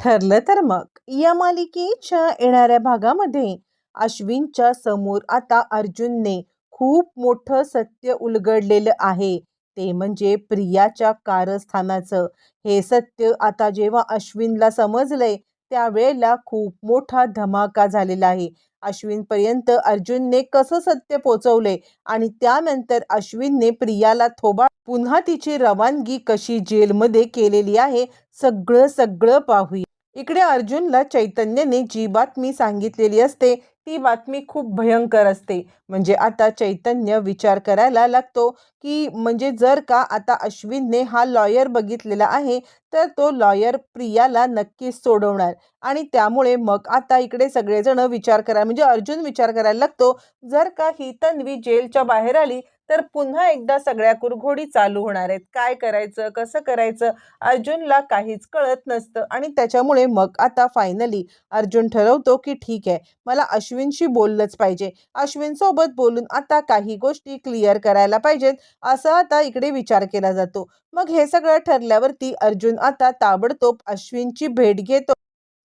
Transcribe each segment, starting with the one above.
ठरलं तर मग. या मालिकेच्या येणाऱ्या भागामध्ये अश्विनच्या समोर आता अर्जुनने खूप मोठं सत्य उलगडलेलं आहे. ते म्हणजे प्रियाच्या कारस्थानाचं. हे सत्य आता जेव्हा अश्विनला समजलंय त्यावेळेला खूप मोठा धमाका झालेला आहे. अश्विनपर्यंत अर्जुनने कसं सत्य पोचवले आणि त्यानंतर अश्विनने प्रियाला थोबा पुन्हा तिची रवानगी कशी जेलमध्ये केलेली आहे सगळं सगळं पाहूया. इकडे अर्जुनला चैतन्यने जी बातमी सांगितलेली असते ती बातमी खूप भयंकर असते. म्हणजे आता चैतन्य विचार करायला लागतो की म्हणजे जर का आता अश्विनने हा लॉयर बघितलेला आहे तर तो लॉयर प्रियाला नक्कीच सोडवणार. आणि त्यामुळे मग आता इकडे सगळेजण विचार करा म्हणजे अर्जुन विचार करायला लागतो जर का ही तन्वी जेलच्या बाहेर आली तर पुन्हा एकदा सगळ्या कुरघोडी चालू होणार आहेत. काय करायचं कसं करायचं अर्जुनला काहीच कळत नसतं आणि त्याच्यामुळे मग आता फायनली अर्जुन ठरवतो की ठीक आहे मला अश्विनशी बोललंच पाहिजे. अश्विनसोबत बोलून आता काही गोष्टी क्लिअर करायला पाहिजेत असा आता इकडे विचार केला जातो. मग हे सगळं ठरल्यावरती अर्जुन आता ताबडतोब अश्विनची भेट घेतो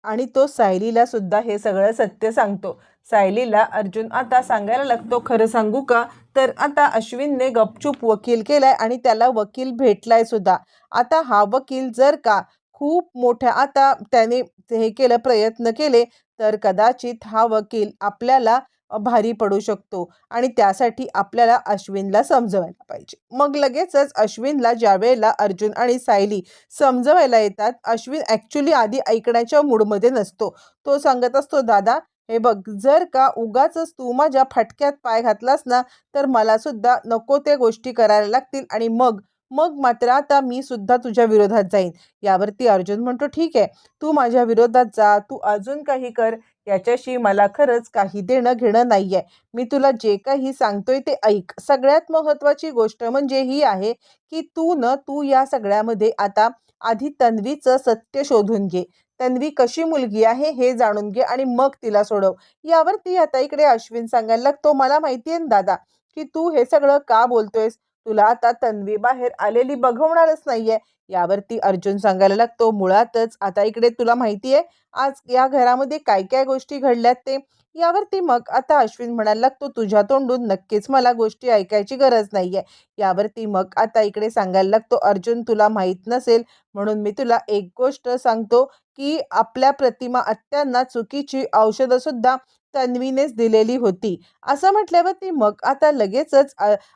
आणि तो सायलीला सुद्धा हे सगळं सत्य सांगतो. सायलीला अर्जुन आता सांगायला लागतो खरं सांगू का? तर आता अश्विनने गपचूप वकील केलाय आणि त्याला वकील भेटलाय सुद्धा. आता हा वकील जर का खूप मोठ्या आता त्याने हे केलं प्रयत्न केले तर कदाचित हा वकील आपल्याला भारी पडू शकतो आणि त्यासाठी आपल्याला अश्विनला समजवायला पाहिजे. मग लगेचच अश्विनला ज्या वेळेला अर्जुन आणि सायली समजवायला येतात अश्विन ॲक्च्युली आधी ऐकण्याच्या मूडमध्ये नसतो. तो सांगत असतो दादा हे बघ जर का उगाचच तू माझ्या फटक्यात पाय घातलास ना तर मला सुद्धा नको त्या गोष्टी करायला लागतील आणि मग मग मात्र आता मी सुद्धा तुझ्या विरोधात जाईन. यावरती अर्जुन म्हणतो ठीक आहे तू माझ्या विरोधात जा तू अजून काही कर याच्याशी मला खरंच काही देणं घेणं नाही आहे मी तुला जे काही सांगतोय ते ऐक. सगळ्यात महत्त्वाची गोष्ट म्हणजे ही आहे की तू न तू या सगळ्यामध्ये आता आधी तन्वीचं सत्य शोधून घे. तन्वी कशी मुलगी आहे हे जाणून घे आणि मग तिला सोडव. यावर ती आता इकडे अश्विन सांगायला लागतो मला माहितीये ना दादा की तू हे सगळं का बोलतोयस? तुला आता तन्वी बाहेर आलेली बघवणारच नाहीये. यावरती अर्जुन सांगायला लागतो मुळातच आता इकडे तुला माहिती आहे आज या घरामध्ये काय काय गोष्टी घडल्यात ते? यावरती मग आता अश्विन म्हणायला लागतो तुझ्या तोंडून नक्कीच मला गोष्टी ऐकायची गरज नाहीये. यावरती मग आता इकडे सांगायला लागतो अर्जुन तुला माहीत नसेल म्हणून मी तुला एक गोष्ट सांगतो की आपल्या प्रतिमा आत्यांना चुकीची औषधं सुद्धा तन्वीनेच दिलेली होती. असं म्हटल्यावरती मग आता लगेचच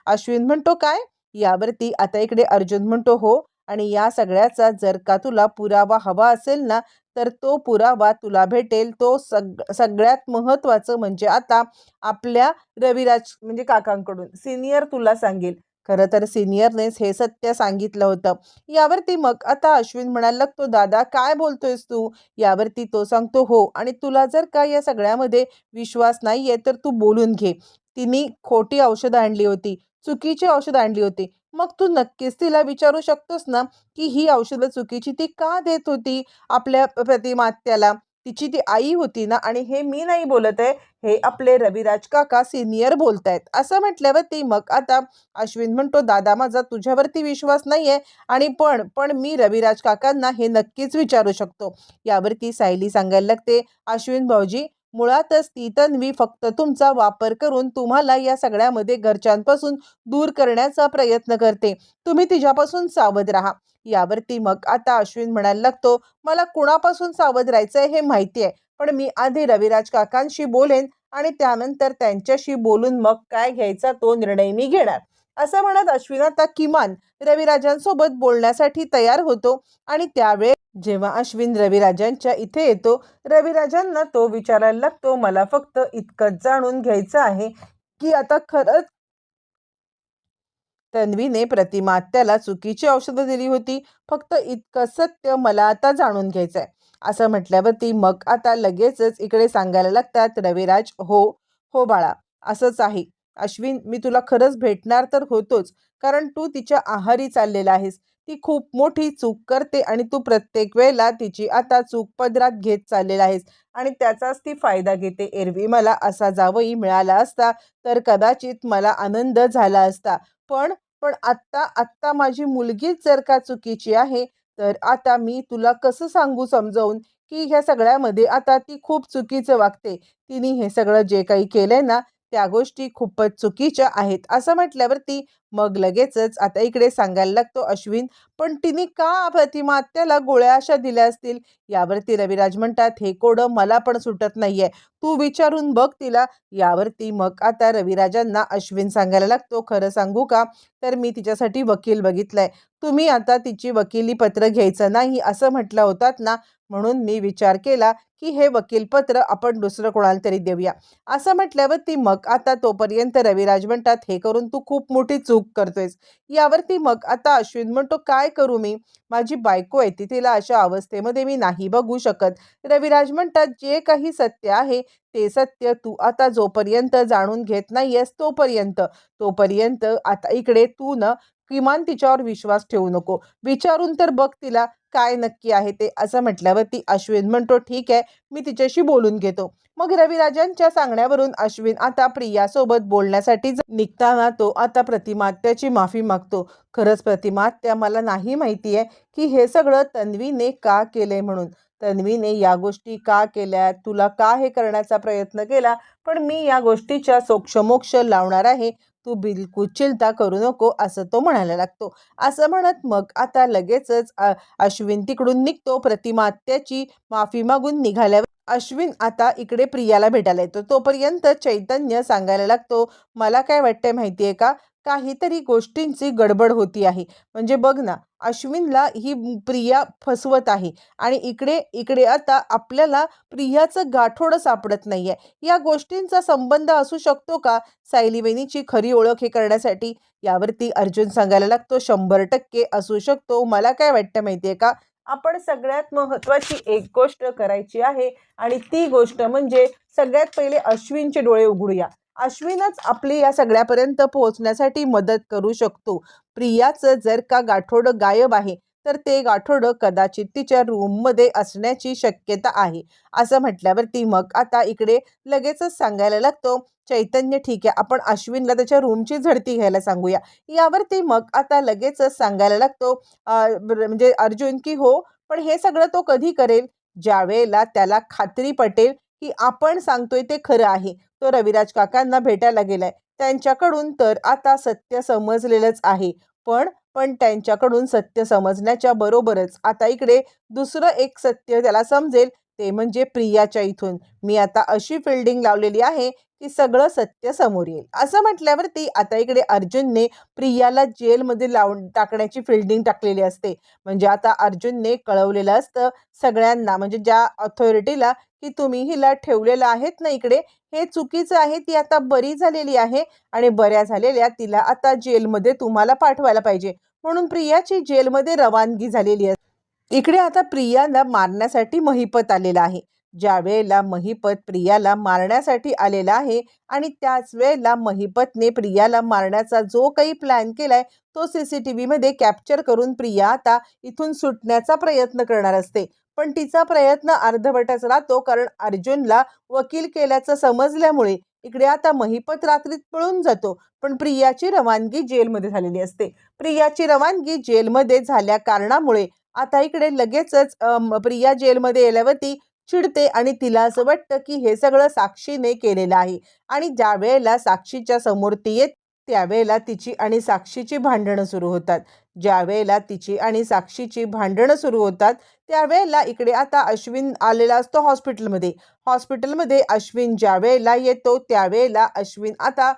अश्विन म्हणतो काय? यावरती आता इकडे अर्जुन म्हणतो हो आणि या सगळ्याचा जर का तुला पुरावा हवा असेल ना तर तो पुरावा तुला भेटेल. तो सग सगळ्यात महत्त्वाचं म्हणजे आता आपल्या रविराज म्हणजे काकांकडून सिनियर तुला सांगेल. खरं तर सिनियरनेच हे सत्य सांगितलं होतं. यावरती मग आता अश्विन म्हणायला लागतो दादा काय बोलतोयस तू? यावरती तो सांगतो हो आणि तुला जर का या सगळ्यामध्ये विश्वास नाही आहे तर तू बोलून घे. तिने खोटी औषधं आणली होती चुकीची औषधं आणली होती. मग तू नक्कीच तिला विचारू शकतोस ना की ही औषधं चुकीची ती का देत होती आपल्या प्रतिमात्याला? तिची ती आई होती ना आणि हे मी नाही बोलत आहे हे आपले रविराज काका सिनियर बोलत आहेत असं म्हटल्यावरती मग आता अश्विन म्हणतो दादा माझा तुझ्यावरती विश्वास नाही आहे आणि पण पण मी रविराज काकांना हे नक्कीच विचारू शकतो. यावरती सायली सांगायला लागते. अश्विन भाऊजी मुळातच ती तन्वी फक्त तुमचा वापर करून तुम्हाला या सगळ्यामध्ये घरच्यांपासून दूर करण्याचा प्रयत्न करते. तुम्ही तिच्यापासून सावध राहा. यावरती मग आता अश्विन म्हणायला लागतो मला कुणापासून सावध राहायचं आहे हे माहिती आहे. पण मी आधी रविराज काकांशी बोलेन आणि त्यानंतर त्यांच्याशी बोलून मग काय घ्यायचा तो निर्णय मी घेणार. असं म्हणत अश्विन आता किमान रविराजांसोबत बोलण्यासाठी तयार होतो आणि त्यावेळेस जेव्हा अश्विन रविराजांच्या इथे येतो रविराजांना तो विचारायला लागतो मला फक्त इतकंच जाणून घ्यायचं आहे की आता खरंच तन्वीने प्रतिमा त्याला चुकीची औषधं दिली होती. फक्त इतकं सत्य मला आता जाणून घ्यायचं आहे असं म्हटल्यावरती मग आता लगेचच इकडे सांगायला लागतात रविराज हो हो बाळा असंच आहे. अश्विन मी तुला खरंच भेटणार तर होतोच कारण तू तिच्या आहारी चाललेला आहेस. ती खूप मोठी चूक करते आणि तू प्रत्येक वेळेला तिची आता चूक पदरात घेत चाललेला आहेस. आणि त्याचाच ती फायदा घेते. एरवी मला असा जावई मिळाला असता तर कदाचित मला आनंद झाला असता. पण पण आत्ता आत्ता माझी मुलगीच जर का चुकीची आहे तर आता मी तुला कसं सांगू समजावून की ह्या सगळ्यामध्ये आता ती खूप चुकीचं वागते. तिने हे सगळं जे काही केलंय ना त्या गोष्टी खूपच चुकीच्या आहेत. असं म्हटल्यावरती मग लगेचच आता इकडे सांगायला लागतो अश्विन पण तिने का प्रतिमा आत्याला गोळ्या अशा दिल्या असतील? यावरती रविराज म्हणतात हे कोडं मला पण सुटत नाहीये. तू विचारून बघ तिला. यावरती मग आता रविराजांना अश्विन सांगायला लागतो खरं सांगू का? तर मी तिच्यासाठी वकील बघितलाय. तुम्ही आता तिची वकिली पत्र घ्यायचं नाही असं म्हटलं होतात ना? म्हणून मी विचार केला की हे वकीलपत्र आपण दुसरं कोणाला तरी देऊया. असं म्हटल्यावर ती मग आता तोपर्यंत रविराज म्हणतात हे करून तू खूप मोठी चूक करतोयस. यावरती मग आता अश्विन म्हणतो काय काय करू मी? माझी बायको आहे ती तिला अशा अवस्थेमध्ये मी नाही बघू शकत. रविराज म्हणतात जे काही सत्य आहे ते सत्य तू आता जोपर्यंत जाणून घेत नाहीयेस तोपर्यंत. तोपर्यंत आता इकडे तू न किमान तिच्यावर विश्वास ठेवू नको. विचारून तर बघ तिला काय नक्की आहे ते. असं म्हटल्यावरती अश्विन म्हणतो ठीक आहे मी तिच्याशी बोलून घेतो. मग रविराजांच्या सांगण्यावरून अश्विन आता प्रियासोबत बोलण्यासाठी निघताना तो आता प्रतिमात्याची माफी मागतो. खरंच प्रतिमात्या मला नाही माहिती आहे की हे सगळं तन्वीने का केलंय म्हणून. तन्वीने या गोष्टी का केल्या तुला का हे करण्याचा प्रयत्न केला? पण मी या गोष्टीच्या सोक्षमोक्ष लावणार आहे. तू बिलकुल चिंता करू नको असं तो म्हणायला लागतो. असं म्हणत मग आता लगेचच अश्विन तिकडून निघतो. प्रतिमा त्याची माफी मागून निघाल्यावर अश्विन आता इकडे प्रियाला भेटायला येतो. तोपर्यंत चैतन्य सांगायला लागतो मला काय वाटतंय माहितीये का? काहीतरी गोष्टींची गडबड होती आहे. म्हणजे बघ ना अश्विनला ही प्रिया फसवत आहे आणि इकडे इकडे आता आपल्याला प्रियाचं गाठोडं सापडत नाही आहे या गोष्टींचा संबंध असू शकतो का? सायली खरी ओळख हे करण्यासाठी यावरती अर्जुन सांगायला लागतो शंभर टक्के असू शकतो. मला काय वाटतं माहितीये का? आपण सगळ्यात महत्त्वाची एक गोष्ट करायची आहे आणि ती गोष्ट म्हणजे सगळ्यात पहिले अश्विनचे डोळे उघडूया. अश्विनच आपली या सगळ्यापर्यंत पोहोचण्यासाठी मदत करू शकतो. प्रियाचं जर का गाठोडं गायब आहे तर ते गाठोडं कदाचित तिच्या रूममध्ये असण्याची शक्यता आहे. असं म्हटल्यावरती मग आता इकडे लगेचच सांगायला लागतो चैतन्य ठीक आहे आपण अश्विनला त्याच्या रूमची झडती घ्यायला सांगूया. यावरती मग आता लगेचच सांगायला लागतो म्हणजे अर्जुन की हो पण हे सगळं तो कधी करेल? ज्यावेळेला त्याला खात्री पटेल की आपण सांगतोय ते खरं आहे. तो रविराज काकांना भेटायला गेलाय. त्यांच्याकडून तर आता सत्य समजलेलंच आहे. पण पण त्यांच्याकडून सत्य समजण्याच्या बरोबरच आता इकडे दुसरं एक सत्य त्याला समजेल ते म्हणजे प्रियाच्या इथून. मी आता अशी फिल्डिंग लावलेली आहे की सगळं सत्य समोर येईल. असं म्हटल्यावरती आता इकडे अर्जुनने प्रियाला जेलमध्ये लावून टाकण्याची फिल्डिंग टाकलेली असते. म्हणजे आता अर्जुनने कळवलेलं असतं सगळ्यांना म्हणजे ज्या ऑथॉरिटीला की तुम्ही हिला ठेवलेलं आहेत ना इकडे हे चुकीचं आहे ती आता बरी झालेली आहे आणि बऱ्या झालेल्या तिला आता जेलमध्ये तुम्हाला पाठवायला पाहिजे. म्हणून प्रियाची जेलमध्ये रवानगी झालेली आहे इकडे आता प्रियाला मारण्यासाठी महिपत आलेला आहे. ज्या वेळेला महिपत प्रियाला मारण्यासाठी आलेला आहे आणि त्याच वेळेला महिपतने प्रियाला मारण्याचा जो काही प्लॅन केलाय तो सी सी टी व्हीमध्ये कॅप्चर करून प्रिया आता इथून सुटण्याचा प्रयत्न करणार असते. पण तिचा प्रयत्न अर्धवटच राहतो कारण अर्जुनला वकील केल्याचं समजल्यामुळे इकडे आता महिपत रात्रीत पळून जातो. पण प्रियाची रवानगी जेलमध्ये झालेली असते. प्रियाची रवानगी जेलमध्ये झाल्या कारणामुळे आता इकडे लगेचच प्रिया जेलमध्ये येल्यावरती चिडते आणि तिला असं वाटतं की हे सगळं साक्षीने केलेलं आहे. आणि ज्या वेळेला साक्षीच्या समोर ती येत त्यावेळेला तिची आणि साक्षीची भांडणं सुरू होतात. ज्या वेळेला तिची आणि साक्षीची भांडणं सुरू होतात त्यावेळेला इकडे आता अश्विन आलेला असतो हॉस्पिटलमध्ये. हॉस्पिटलमध्ये अश्विन ज्या वेळेला येतो त्यावेळेला अश्विन आता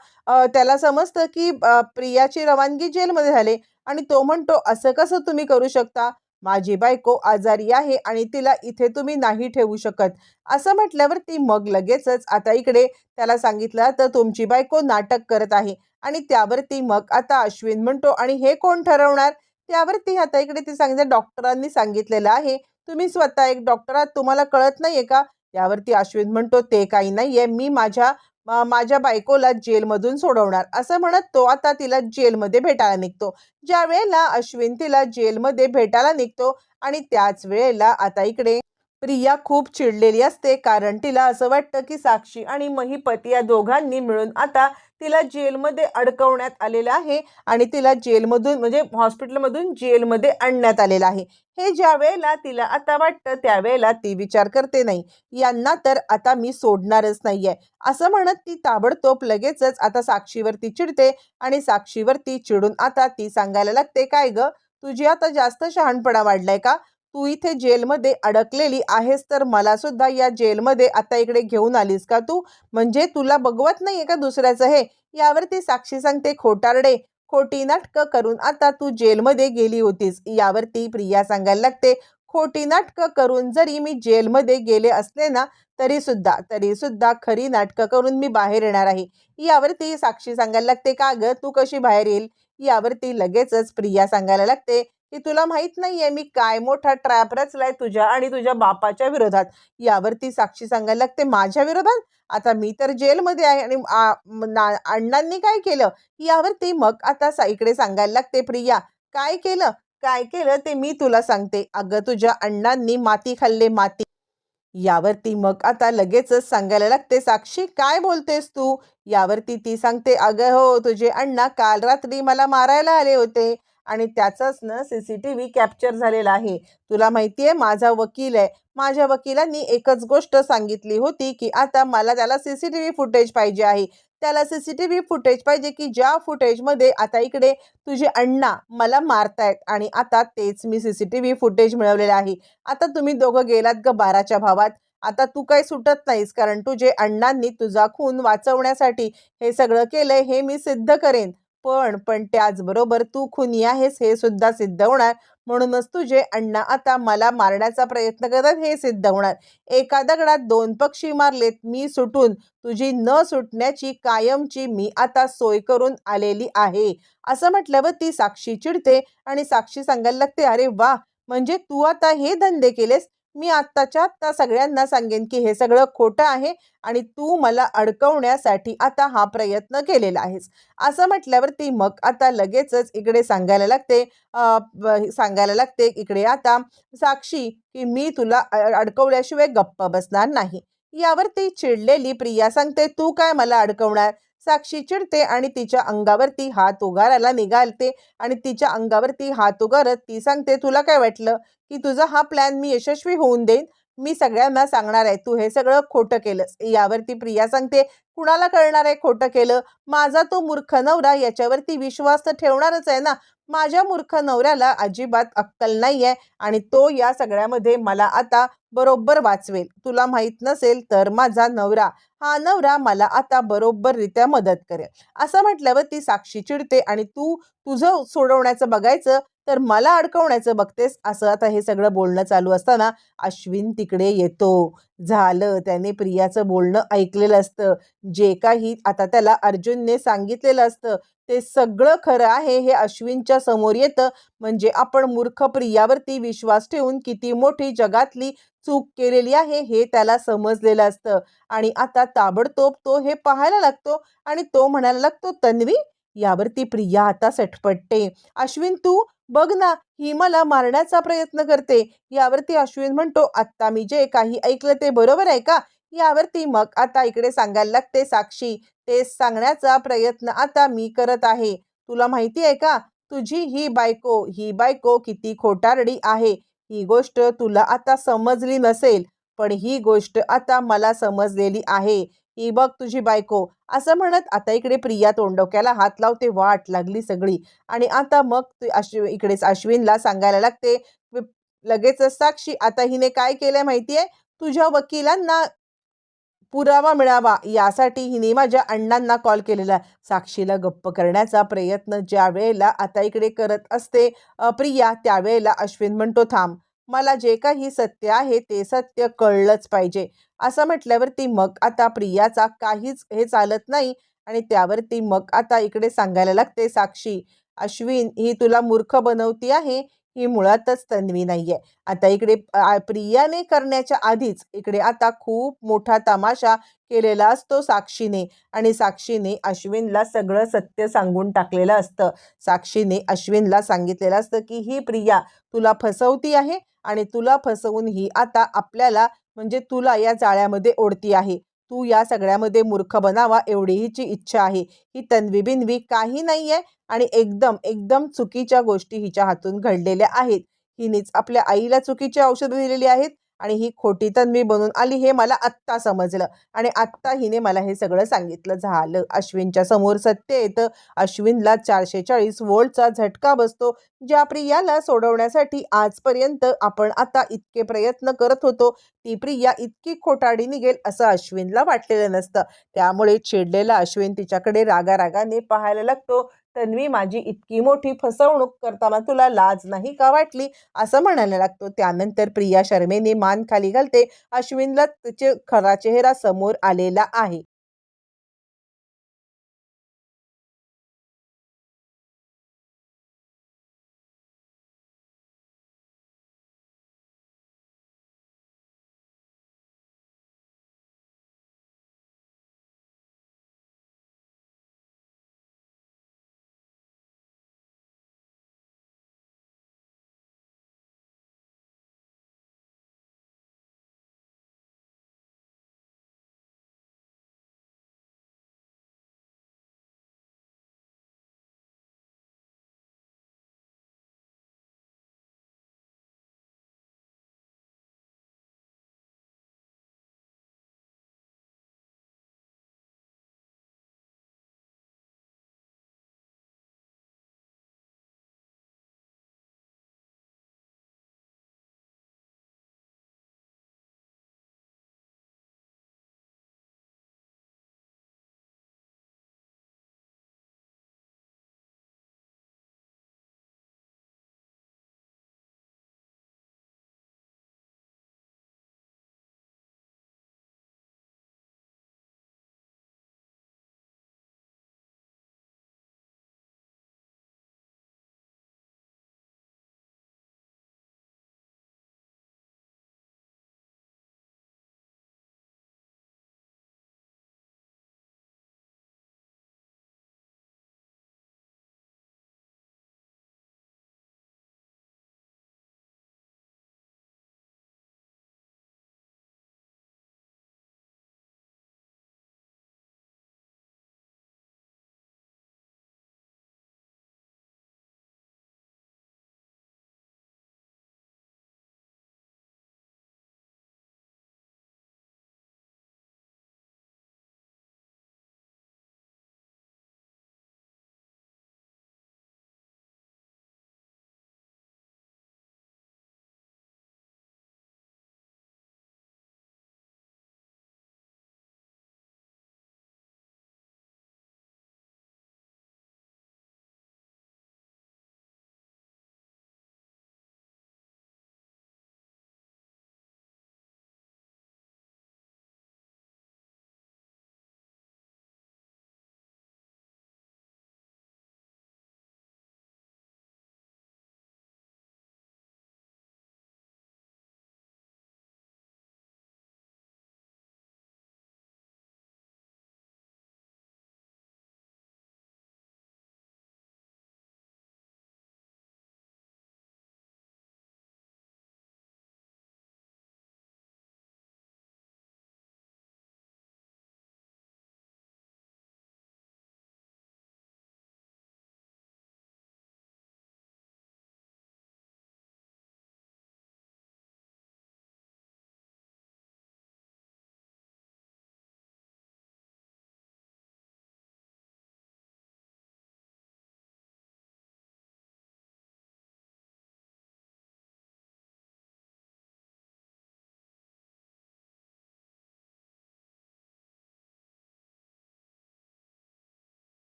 त्याला समजतं की प्रियाची रवानगी जेलमध्ये झाले. आणि तो म्हणतो असं कसं तुम्ही करू शकता? माझी बायको आजारी आहे आणि तिला इथे तुम्ही नाही ठेवू शकत. असं म्हटल्यावर ती मग लगेचच आता इकडे त्याला सांगितलं तर तुमची बायको नाटक करत आहे आणि त्यावरती मग आता अश्विन म्हणतो आणि हे कोण ठरवणार? त्यावरती आता इकडे ती सांगितलं डॉक्टरांनी सांगितलेलं आहे. तुम्ही स्वतः एक डॉक्टर आहात तुम्हाला कळत नाहीये का? त्यावरती अश्विन म्हणतो ते काही नाहीये. मी माझ्या माझ्या बायकोला जेलमधून सोडवणार. असं म्हणत तो आता तिला जेलमध्ये भेटायला निघतो. ज्या वेळेला अश्विन तिला जेलमध्ये भेटायला निघतो आणि त्याच वेळेला आता इकडे प्रिया खूप चिडलेली असते कारण तिला असं वाटतं की साक्षी आणि महिपत या दोघांनी मिळून आता तिला जेलमध्ये अडकवण्यात आलेलं आहे आणि तिला जेलमधून म्हणजे हॉस्पिटलमधून जेलमध्ये आणण्यात आलेलं आहे. हे ज्या वेळेला तिला आता वाटतं त्यावेळेला ती विचार करते नाही. यांना तर आता मी सोडणारच नाहीये. असं म्हणत ती ताबडतोब लगेचच आता साक्षीवरती चिडते आणि साक्षीवरती चिडून आता ती सांगायला लागते काय ग? तुझी आता जास्त शहाणपणा वाढलाय का? तू इथे जेलमध्ये अडकलेली आहेस तर मला सुद्धा या जेलमध्ये आता इकडे घेऊन आलीस का तू? म्हणजे तुला बघवत नाहीये का दुसऱ्याचं हे? यावरती साक्षी सांगते खोटारडे खोटी नाटकं करून आता तू जेलमध्ये गेली होतीस. यावरती प्रिया सांगायला लागते खोटी नाटकं करून जरी मी जेलमध्ये गेले असले ना तरी सुद्धा तरी सुद्धा खरी नाटकं करून मी बाहेर येणार आहे. यावरती साक्षी सांगायला लागते का ग तू कशी बाहेर येईल? यावरती लगेचच प्रिया सांगायला लागते की तुला माहीत नाहीये मी काय मोठा ट्रॅप रचलाय तुझ्या आणि तुझ्या बापाच्या विरोधात. यावरती साक्षी सांगायला लागते माझ्या विरोधात? आता मी तर जेलमध्ये आहे आणि अण्णांनी काय केलं? यावरती मग आता सा इकडे सांगायला लागते प्रिया काय केलं? काय केलं ते मी तुला सांगते. अगं तुझ्या अण्णांनी माती खाल्ले माती. यावरती मग आता लगेचच सांगायला लागते साक्षी काय बोलतेस तू? यावरती ती सांगते अगं हो तुझे अण्णा काल रात्री मला मारायला आले होते. आणि त्याचाच ना C C T V capture झालेला आहे. तुला माहिती आहे माझा वकील आहे. माझ्या वकिलांनी एकच गोष्ट सांगितली होती की आता मला त्याला C C T V footage पाहिजे आहे. त्याला C C T V footage पाहिजे की ज्या फुटेजमध्ये आता इकडे तुझे अण्णा मला मारतायत आणि आता तेच मी C C T V footage मिळवलेलं आहे. आता तुम्ही दोघं गेलात ग बाराच्या भावात. आता तू काही सुटत नाहीस कारण तुझे अण्णांनी तुझा खून वाचवण्यासाठी हे सगळं केलंय हे मी सिद्ध करेन. पण पण त्याचबरोबर तू खुनी आहेस हे सुद्धा सिद्ध होणार. म्हणूनच तुझे अण्णा आता मला मारण्याचा प्रयत्न करतात हे सिद्ध होणार. एका दगडात दोन पक्षी मारलेत मी सुटून. तुझी न सुटण्याची कायमची मी आता सोय करून आलेली आहे. असं म्हटल्यावर ती साक्षी चिडते आणि साक्षी सांगायला लागते अरे वा म्हणजे तू आता हे धंदे केलेस? मी आत्ताच्या आत्ता सगळ्यांना सांगेन की हे सगळं खोटं आहे आणि तू मला अडकवण्यासाठी आता हा प्रयत्न केलेला आहेस. असं म्हटल्यावर ती मग आता लगेचच इकडे सांगायला लागते सांगायला लागते इकडे आता साक्षी की मी तुला अडकवल्याशिवाय गप्प बसणार नाही. यावरती चिडलेली प्रिया सांगते तू काय मला अडकवणार? साक्षी चिडते आणि तिच्या अंगावरती हात उगारायला निघालते आणि तिच्या अंगावरती हात उगारत ती सांगते तुला काय वाटलं की तुझा हा प्लॅन मी यशस्वी होऊन देईन? मी सगळ्यांना सांगणार आहे तू हे सगळं खोटं केलंस. यावरती प्रिया सांगते कुणाला कळणार आहे खोटं केलं? माझा तो मूर्ख नवरा याच्यावरती विश्वास तर ठेवणारच आहे ना. माझ्या मूर्ख नवऱ्याला अजिबात अक्कल नाही आहे आणि तो या सगळ्यामध्ये मला आता बरोबर वाचवेल. तुला माहीत नसेल तर माझा नवरा हा नवरा मला आता बरोबररित्या मदत करेल. असं म्हटल्यावर ती साक्षी चिडते आणि तू तुझं सोडवण्याचं बघायचं तर मला अडकवण्याचं बघतेस असं आता हे सगळं बोलणं चालू असताना अश्विन तिकडे येतो. झालं त्याने प्रियाचं बोलणं ऐकलेलं असतं. जे काही आता त्याला अर्जुनने सांगितलेलं असतं ते सगळं खरं आहे हे अश्विनच्या समोर येतं. म्हणजे आपण मूर्ख प्रियावरती विश्वास ठेवून किती मोठी जगातली चूक केलेली आहे हे त्याला समजलेलं असतं. आणि आता ताबडतोब तो हे पाहायला लागतो आणि तो म्हणायला लागतो तन्वी यावरती प्रिया आता सटपटते. अश्विन तू बघ ना ही मला मारण्याचा प्रयत्न करते. यावरती अश्विन म्हणतो आत्ता मी जे काही ऐकलं ते बरोबर आहे का? यावरती मग आता इकडे सांगायला लागते साक्षी. ते सांगण्याचा प्रयत्न आता मी करत आहे. तुला माहिती आहे का? तुझी ही बायको ही बायको किती खोटारडी आहे. ही गोष्ट तुला आता समजली नसेल पण ही गोष्ट आता मला समजलेली आहे. ही बघ तुझी बायको. असं म्हणत आता इकडे प्रिया तोंडोक्याला हात लावते वाट लागली सगळी. आणि आता मग अश्व इकडेच अश्विनला सांगायला लागते लगेचच साक्षी आता हिने काय केलंय माहितीये? तुझ्या वकिलांना पुरावा मिळावा. यासाठी हिने माझ्या अण्णांना कॉल केलेला साक्षीला गप्प करण्याचा प्रयत्न ज्या वेळेला आता इकडे करत असते प्रिया त्यावेळेला अश्विन म्हणतो थांब. मला जे काही सत्य आहे ते सत्य कळलंच पाहिजे. असं म्हटल्यावरती मग आता प्रियाचा काहीच हे चालत नाही आणि त्यावरती मग आता इकडे सांगायला लागते साक्षी अश्विन ही तुला मूर्ख बनवती आहे. ही मुळातच तन्वी नाहीये. आता इकडे प्रियाने करण्याच्या आधीच इकडे आता खूप मोठा तमाशा केलेला असतो साक्षीने आणि साक्षीने अश्विनला सगळं सत्य सांगून टाकलेलं असतं. साक्षीने अश्विनला सांगितलेलं असतं की ही प्रिया तुला फसवती आहे आणि तुला फसवून ही आता आपल्याला म्हणजे तुला या जाळ्यामध्ये ओढती आहे. तू या सगळ्यामध्ये मूर्ख बनावा एवढी हिची इच्छा आहे. ही तन्वी बिनवी काही नाही आहे आणि एकदम एकदम चुकीच्या गोष्टी हिच्या हातून घडलेल्या आहेत. हिनेच आपल्या आईला चुकीची औषधं दिलेली आहेत. आणि ही खोटी तन्वी बनून आली हे मला आत्ता समजलं. आणि आत्ता हिने मला हे सगळं सांगितलं. झालं. अश्विनच्या समोर सत्य येतं. अश्विनला चारशे चाळीस वोल्टचा झटका बसतो ज्या प्रियाला सोडवण्यासाठी आजपर्यंत आपण आता इतके प्रयत्न करत होतो ती प्रिया इतकी खोटाडी निघेल असं अश्विनला वाटलेलं नसतं. त्यामुळे चिडलेला अश्विन तिच्याकडे रागारागाने पाहायला लागतो. तन्वी माझी इतकी मोठी फसवणूक करताना तुला लाज नाही का वाटली? असं म्हणायला लागतो. त्यानंतर प्रिया शर्मेने मान खाली घालते. अश्विनला तिचे खरा चेहरा समोर आलेला आहे.